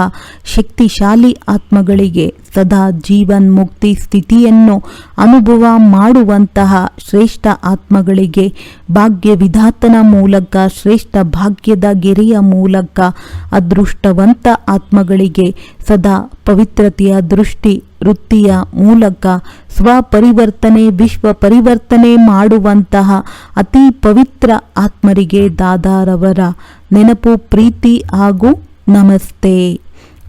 ಶಕ್ತಿಶಾಲಿ ಆತ್ಮಗಳಿಗೆ ಸದಾ ಜೀವನ್ ಮುಕ್ತಿ ಸ್ಥಿತಿಯನ್ನು ಅನುಭವ ಮಾಡುವಂತಹ ಶ್ರೇಷ್ಠ ಆತ್ಮಗಳಿಗೆ ಭಾಗ್ಯ ವಿಧಾತನ ಮೂಲಕ, ಶ್ರೇಷ್ಠ ಭಾಗ್ಯದ ಗೆರೆಯ ಮೂಲಕ, ಅದೃಷ್ಟವಂತ ಆತ್ಮಗಳಿಗೆ ಸದಾ ಪವಿತ್ರತೆಯ ದೃಷ್ಟಿ ವೃತ್ತಿಯ ಮೂಲಕ ಸ್ವಪರಿವರ್ತನೆ ವಿಶ್ವ ಪರಿವರ್ತನೆ ಮಾಡುವಂತಹ ಅತಿ ಪವಿತ್ರ ಆತ್ಮರಿಗೆ ದಾದಾರವರ ನೆನಪು, ಪ್ರೀತಿ ಹಾಗೂ ನಮಸ್ತೆ.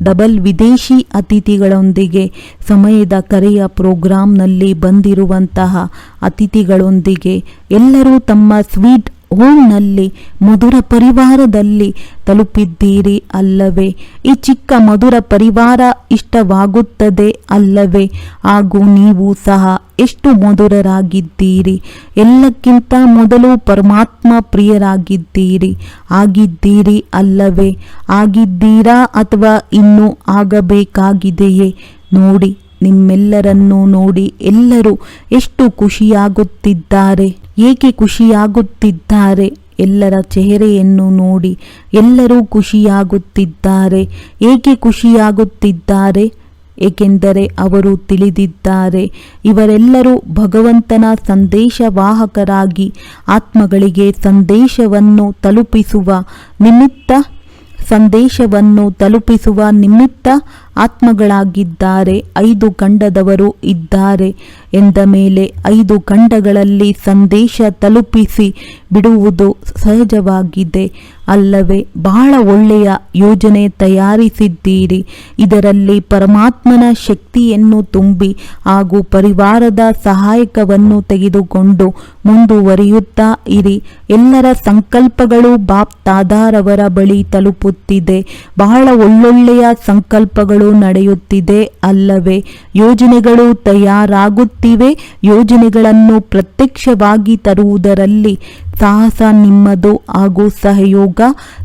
ಡಬಲ್ ವಿದೇಶಿ ಅತಿಥಿಗಳೊಂದಿಗೆ ಸಮಯದ ಕರೆಯ ಪ್ರೋಗ್ರಾಂನಲ್ಲಿ ಬಂದಿರುವಂತಹ ಅತಿಥಿಗಳೊಂದಿಗೆ ಎಲ್ಲರೂ ತಮ್ಮ ಸ್ವೀಟ್ ಹೋಮ್ನಲ್ಲಿ ಮಧುರ ಪರಿವಾರದಲ್ಲಿ ತಲುಪಿದ್ದೀರಿ ಅಲ್ಲವೇ? ಈ ಚಿಕ್ಕ ಮಧುರ ಪರಿವಾರ ಇಷ್ಟವಾಗುತ್ತದೆ ಅಲ್ಲವೇ? ಹಾಗೂ ನೀವು ಸಹ ಎಷ್ಟು ಮಧುರರಾಗಿದ್ದೀರಿ? ಎಲ್ಲಕ್ಕಿಂತ ಮೊದಲು ಪರಮಾತ್ಮ ಪ್ರಿಯರಾಗಿದ್ದೀರಿ. ಆಗಿದ್ದೀರಿ ಅಲ್ಲವೇ? ಆಗಿದ್ದೀರಾ ಅಥವಾ ಇನ್ನೂ ಆಗಬೇಕಾಗಿದೆಯೇ? ನೋಡಿ. ನಿಮ್ಮೆಲ್ಲರನ್ನೂ ನೋಡಿ ಎಲ್ಲರೂ ಎಷ್ಟು ಖುಷಿಯಾಗುತ್ತಿದ್ದಾರೆ, ಏಕೆ ಖುಷಿಯಾಗುತ್ತಿದ್ದಾರೆ, ಎಲ್ಲರ ಚೆಹರೆಯನ್ನು ನೋಡಿ ಎಲ್ಲರೂ ಖುಷಿಯಾಗುತ್ತಿದ್ದಾರೆ, ಏಕೆ ಖುಷಿಯಾಗುತ್ತಿದ್ದಾರೆ, ಏಕೆಂದರೆ ಅವರು ತಿಳಿದಿದ್ದಾರೆ. ಇವರೆಲ್ಲರೂ ಭಗವಂತನ ಸಂದೇಶವಾಹಕರಾಗಿ ಆತ್ಮಗಳಿಗೆ ಸಂದೇಶವನ್ನು ತಲುಪಿಸುವ ನಿಮಿತ್ತ, ಸಂದೇಶವನ್ನು ತಲುಪಿಸುವ ನಿಮಿತ್ತ ಆತ್ಮಗಳಾಗಿದ್ದಾರೆ ಐದು ಗಂಡದವರು ಇದ್ದಾರೆ. ಎಂದ ಮೇಲೆ ಐದು ಖಂಡಗಳಲ್ಲಿ ಸಂದೇಶ ತಲುಪಿಸಿ ಬಿಡುವುದು ಸಹಜವಾಗಿದೆ. ಅಲ್ಲವೇ, ಬಹಳ ಒಳ್ಳೆಯ ಯೋಜನೆ ತಯಾರಿಸಿದ್ದೀರಿ. ಇದರಲ್ಲಿ ಪರಮಾತ್ಮನ ಶಕ್ತಿಯನ್ನು ತುಂಬಿ ಹಾಗೂ ಪರಿವಾರದ ಸಹಾಯಕವನ್ನು ತೆಗೆದುಕೊಂಡು ಮುಂದುವರಿಯುತ್ತಾ ಇರಿ. ಎಲ್ಲರ ಸಂಕಲ್ಪಗಳು ಬಾಪ್ ತಾದಾರವರ ಬಳಿ ತಲುಪುತ್ತಿದೆ. ಬಹಳ ಒಳ್ಳೊಳ್ಳೆಯ ಸಂಕಲ್ಪಗಳು ನಡೆಯುತ್ತಿದೆ. ಅಲ್ಲವೇ, ಯೋಜನೆಗಳು ತಯಾರಾಗುತ್ತಿವೆ. ಯೋಜನೆಗಳನ್ನು ಪ್ರತ್ಯಕ್ಷವಾಗಿ ತರುವುದರಲ್ಲಿ ಸಾಹಸ ನಿಮ್ಮದು ಹಾಗೂ ಸಹಯೋಗ.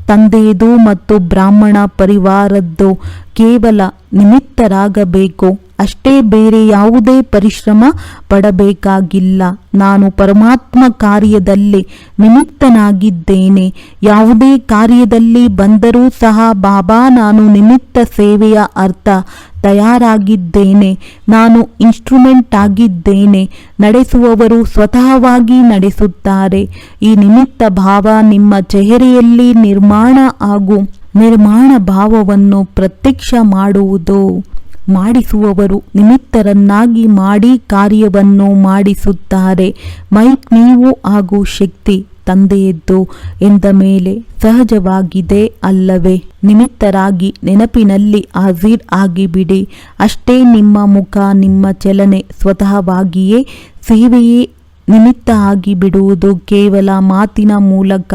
ತಂದೆಯದು ಮತ್ತು ಬ್ರಾಹ್ಮಣ ಪರಿವಾರದ್ದು ಕೇವಲ ನಿಮಿತ್ತರಾಗಬೇಕು. ಅಷ್ಟೇ ಬೇರೆ ಯಾವುದೇ ಪರಿಶ್ರಮ ಪಡಬೇಕಾಗಿಲ್ಲ. ನಾನು ಪರಮಾತ್ಮ ಕಾರ್ಯದಲ್ಲಿ ನಿಮಿತ್ತನಾಗಿದ್ದೇನೆ. ಯಾವುದೇ ಕಾರ್ಯದಲ್ಲಿ ಬಂದರೂ ಸಹ ಬಾಬಾ ನಾನು ನಿಮಿತ್ತ ಸೇವೆಯ ಅರ್ಥ ತಯಾರಾಗಿದ್ದೇನೆ. ನಾನು ಇನ್ಸ್ಟ್ರುಮೆಂಟ್ ಆಗಿದ್ದೇನೆ. ನಡೆಸುವವರು ಸ್ವತಃವಾಗಿ ನಡೆಸುತ್ತಾರೆ. ಈ ನಿಮಿತ್ತ ಭಾವ ನಿಮ್ಮ ಚೆಹರೆಯಲ್ಲಿ ನಿರ್ಮಾಣ ಹಾಗೂ ನಿರ್ಮಾಣ ಭಾವವನ್ನು ಪ್ರತ್ಯಕ್ಷ ಮಾಡುವುದು. ಮಾಡಿಸುವವರು ನಿಮಿತ್ತರನ್ನಾಗಿ ಮಾಡಿ ಕಾರ್ಯವನ್ನು ಮಾಡಿಸುತ್ತಾರೆ. ಮೈಕ್ ನೀವು ಹಾಗೂ ಶಕ್ತಿ ತಂದೆಯದ್ದು ಎಂದ ಮೇಲೆ ಸಹಜವಾಗಿದೆ ಅಲ್ಲವೇ? ನಿಮಿತ್ತರಾಗಿ ನೆನಪಿನಲ್ಲಿ ಹಾಜೀರ್ ಆಗಿಬಿಡಿ. ಅಷ್ಟೇ ನಿಮ್ಮ ಮುಖ ನಿಮ್ಮ ಚಲನೆ ಸ್ವತಃವಾಗಿಯೇ ಸೇವೆಯೇ ನಿಮಿತ್ತ ಆಗಿ ಬಿಡುವುದು ಕೇವಲ ಮಾತಿನ ಮೂಲಕ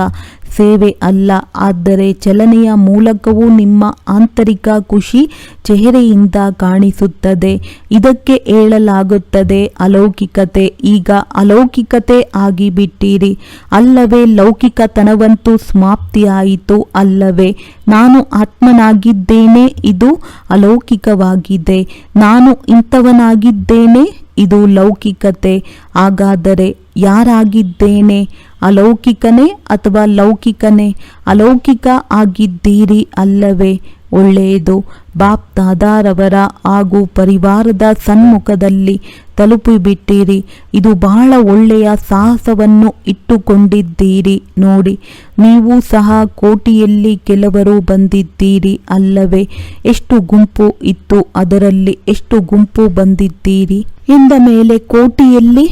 ಸೇವೆ ಅಲ್ಲ, ಆದರೆ ಚಲನೆಯ ಮೂಲಕವೂ ನಿಮ್ಮ ಆಂತರಿಕ ಖುಷಿ ಚೆಹರೆಯಿಂದ ಕಾಣಿಸುತ್ತದೆ. ಇದಕ್ಕೆ ಹೇಳಲಾಗುತ್ತದೆ, ಅಲೌಕಿಕತೆ. ಈಗ ಅಲೌಕಿಕತೆ ಆಗಿಬಿಟ್ಟಿರಿ. ಅಲ್ಲವೇ, ಲೌಕಿಕತನವಂತೂ ಸಮಾಪ್ತಿಯಾಯಿತು ಅಲ್ಲವೇ, ನಾನು ಆತ್ಮನಾಗಿದ್ದೇನೆ, ಇದು ಅಲೌಕಿಕವಾಗಿದೆ. ನಾನು ಇಂಥವನಾಗಿದ್ದೇನೆ ಇದು ಲೌಕಿಕತೆ. ಹಾಗಾದರೆ ಯಾರಾಗಿದ್ದೇನೆ? ಅಲೌಕಿಕನೇ ಅಥವಾ ಲೌಕಿಕನೇ? ಅಲೌಕಿಕ ಆಗಿದ್ದೀರಿ ಅಲ್ಲವೇ? ಒಳ್ಳೆಯದು. ಬಾಪ್ ದಾದಾರವರ ಹಾಗೂ ಪರಿವಾರದ ಸನ್ಮುಖದಲ್ಲಿ ತಲುಪಿಬಿಟ್ಟಿರಿ. ಇದು ಬಹಳ ಒಳ್ಳೆಯ ಸಾಹಸವನ್ನು ಇಟ್ಟುಕೊಂಡಿದ್ದೀರಿ. ನೋಡಿ, ನೀವು ಸಹ ಕೋಟಿಯಲ್ಲಿ ಕೆಲವರು ಬಂದಿದ್ದೀರಿ ಅಲ್ಲವೇ? ಎಷ್ಟು ಗುಂಪು ಇತ್ತು ಅದರಲ್ಲಿ? ಎಷ್ಟು ಗುಂಪು ಬಂದಿದ್ದೀರಿ? ಎಂದ ಮೇಲೆ ಕೋಟಿಯಲ್ಲಿ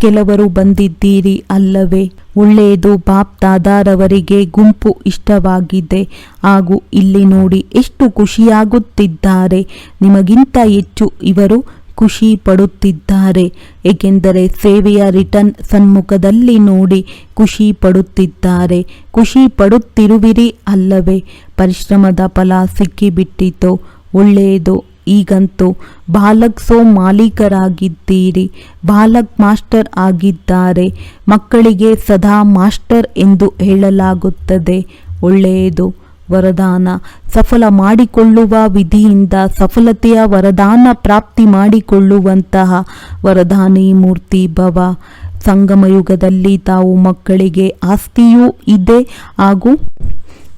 ಕೆಲವರು ಬಂದಿದ್ದೀರಿ ಅಲ್ಲವೇ? ಒಳ್ಳೆಯದು ಬಾಪ್ ದಾದಾರವರಿಗೆ ಗುಂಪು ಇಷ್ಟವಾಗಿದೆ. ಹಾಗೂ ಇಲ್ಲಿ ನೋಡಿ, ಎಷ್ಟು ಖುಷಿಯಾಗುತ್ತಿದ್ದಾರೆ. ನಿಮಗಿಂತ ಹೆಚ್ಚು ಇವರು ಖುಷಿ ಪಡುತ್ತಿದ್ದಾರೆ. ಏಕೆಂದರೆ ಸೇವೆಯ ರಿಟರ್ನ್ ಸನ್ಮುಖದಲ್ಲಿ ನೋಡಿ ಖುಷಿ ಪಡುತ್ತಿದ್ದಾರೆ. ಖುಷಿ ಪಡುತ್ತಿರುವಿರಿ ಅಲ್ಲವೇ, ಪರಿಶ್ರಮದ ಫಲ ಸಿಕ್ಕಿಬಿಟ್ಟಿತು. ಒಳ್ಳೆಯದು, ಈಗಂತೂ ಬಾಲಕ್ ಸೋ ಮಾಲೀಕರಾಗಿದ್ದೀರಿ. ಬಾಲಕ್ ಮಾಸ್ಟರ್ ಆಗಿದ್ದಾರೆ. ಮಕ್ಕಳಿಗೆ ಸದಾ ಮಾಸ್ಟರ್ ಎಂದು ಹೇಳಲಾಗುತ್ತದೆ. ಒಳ್ಳೆಯದು ವರದಾನ. ಸಫಲ ಮಾಡಿಕೊಳ್ಳುವ ವಿಧಿಯಿಂದ ಸಫಲತೆಯ ವರದಾನ ಪ್ರಾಪ್ತಿ ಮಾಡಿಕೊಳ್ಳುವಂತಹ ವರದಾನಿ ಮೂರ್ತಿ ಭವ. ಸಂಗಮಯುಗದಲ್ಲಿ ತಾವು ಮಕ್ಕಳಿಗೆ ಆಸ್ತಿಯೂ ಇದೆ ಹಾಗೂ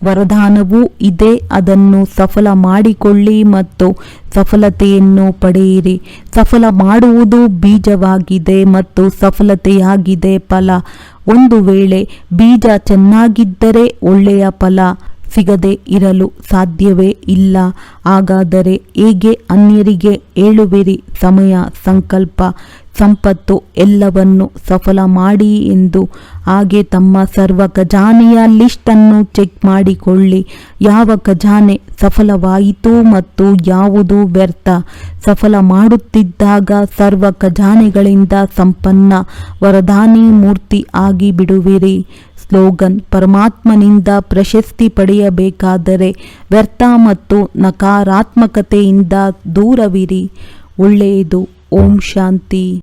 ವರದಾನವೂ ಇದೆ. ಅದನ್ನು ಸಫಲ ಮಾಡಿಕೊಳ್ಳಿ ಮತ್ತು ಸಫಲತೆಯನ್ನು ಪಡೆಯಿರಿ. ಸಫಲ ಮಾಡುವುದು ಬೀಜವಾಗಿದೆ ಮತ್ತು ಸಫಲತೆಯಾಗಿದೆ ಫಲ. ಒಂದು ವೇಳೆ ಬೀಜ ಚೆನ್ನಾಗಿದ್ದರೆ ಒಳ್ಳೆಯ ಫಲ. ಸಿಗದೆ ಇರಲು ಸಾಧ್ಯವೇ ಇಲ್ಲ. ಹಾಗಾದರೆ ಹೇಗೆ ಅನ್ಯರಿಗೆ ಹೇಳುವಿರಿ? ಸಮಯ, ಸಂಕಲ್ಪ, ಸಂಪತ್ತು ಎಲ್ಲವನ್ನು ಸಫಲ ಮಾಡಿ ಎಂದು. ಹಾಗೆ ತಮ್ಮ ಸರ್ವ ಖಜಾನೆಯ ಲಿಸ್ಟನ್ನು ಚೆಕ್ ಮಾಡಿಕೊಳ್ಳಿ. ಯಾವ ಖಜಾನೆ ಸಫಲವಾಯಿತು ಮತ್ತು ಯಾವುದು ವ್ಯರ್ಥ? ಸಫಲ ಮಾಡುತ್ತಿದ್ದಾಗ ಸರ್ವ ಖಜಾನೆಗಳಿಂದ ಸಂಪನ್ನ ವರದಾನಿ ಮೂರ್ತಿ ಆಗಿ ಬಿಡುವಿರಿ. ಸ್ಲೋಗನ್ ಪರಮಾತ್ಮನಿಂದ ಪ್ರಶಸ್ತಿ ಪಡೆಯಬೇಕಾದರೆ ವ್ಯರ್ಥ ಮತ್ತು ನಕಾರಾತ್ಮಕತೆಯಿಂದ ದೂರವಿರಿ. ಒಳ್ಳೆಯದು. ಓಂ ಶಾಂತಿ.